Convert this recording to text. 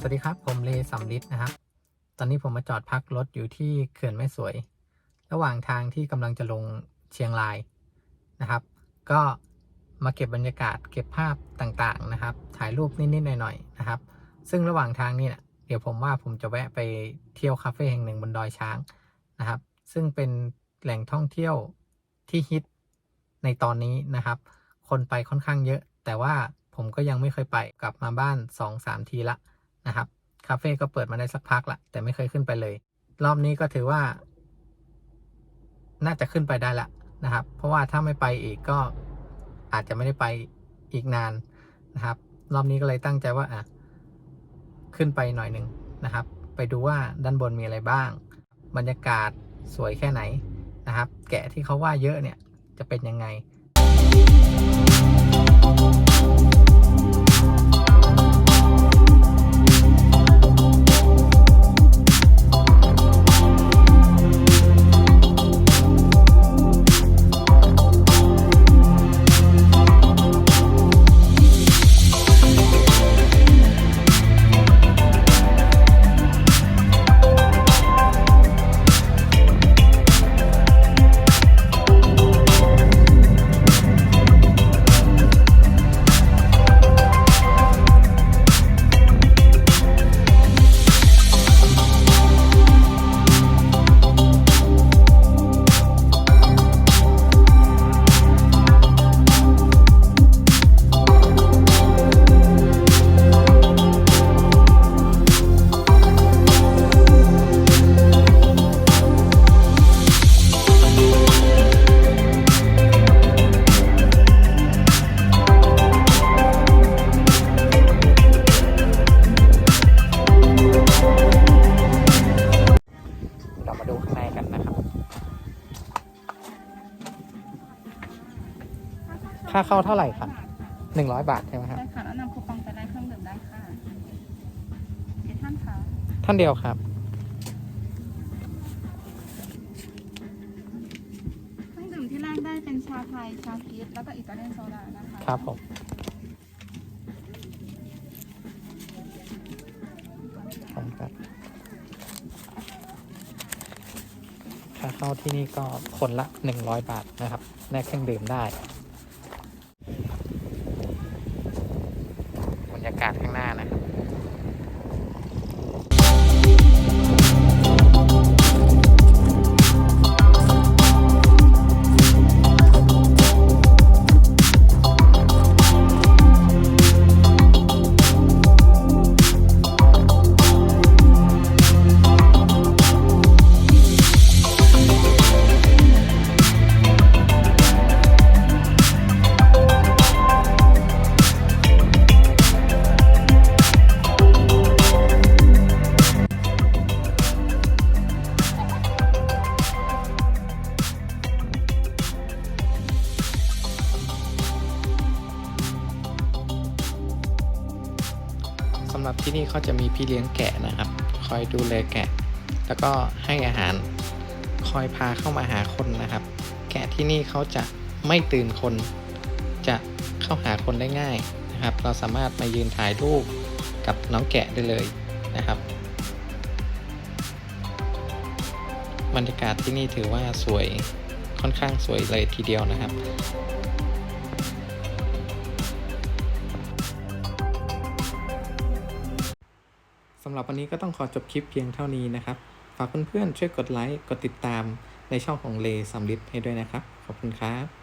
สวัสดีครับ ผมเลสัมฤทธิ์นะครับ ตอนนี้ผมมาจอดพักรถอยู่ที่เขื่อนแม่สวย ระหว่างทางที่กำลังจะลงเชียงรายนะครับ ก็มาเก็บบรรยากาศเก็บภาพต่างๆนะครับ ถ่ายรูปนิดๆหน่อยๆนะครับ ซึ่งระหว่างทางนี่นะเดี๋ยวผมว่าผมจะแวะไปเที่ยวคาเฟ่แห่งหนึ่งบนดอยช้างนะครับ ซึ่งเป็นแหล่งท่องเที่ยวที่ฮิตในตอนนี้นะครับ คนไปค่อนข้างเยอะ แต่ว่าผมก็ยังไม่เคยไปกลับมาบ้าน2อสามทีละ นะครับคาเฟ่ก็เปิดมาได้สักพักละแต่ไม่เคยขึ้นไปเลย รอบนี้ก็ถือว่า น่าจะขึ้นไปได้ละนะครับ เพราะว่าถ้าไม่ไปอีกก็อาจจะไม่ได้ไปอีกนานนะครับ รอบนี้ก็เลยตั้งใจว่าอะขึ้นไปหน่อยหนึ่งนะครับ ไปดูว่าด้านบนมีอะไรบ้าง บรรยากาศสวยแค่ไหนนะครับ แกะที่เขาว่าเยอะเนี่ยจะเป็นยังไงาเข้าเท่าไหร่ครับหนึ่งร้อยบาทใช่ไหมครับ ใช่ค่ะ แล้วนำคูปองไปแลกเครื่องดื่มได้ค่ะกี่ท่านคะท่านเดียวครับ เครื่องดื่มที่แลกได้เป็นชาไทย ชาพีชแล้วก็อิตาเลียนโซดานะคะครับผมผมครับค่าเข้าที่นี่ก็คนละหนึ่งร้อยบาทนะครับแลกเครื่องดื่มได้ รยากาศข้างหน้านะ สำหรับที่นี่เขาจะมีพี่เลี้ยงแกะนะครับ คอยดูแลแกะ แล้วก็ให้อาหารคอยพาเข้ามาหาคนนะครับ แกะที่นี่เขาจะไม่ตื่นคน จะเข้าหาคนได้ง่ายนะครับ เราสามารถมายืนถ่ายรูปกับน้องแกะได้เลยนะครับบรรยากาศที่นี่ถือว่าสวยค่อนข้างสวยเลยทีเดียวนะครับำหรับวันนี้ก็ต้องขอจบคลิปเพียงเท่านี้นะครับ ฝากเพื่อนๆช่วยกดไลค์ กดติดตามในช่องของเลสัมฤทธิ์ให้ด้วยนะครับ ขอบคุณครับ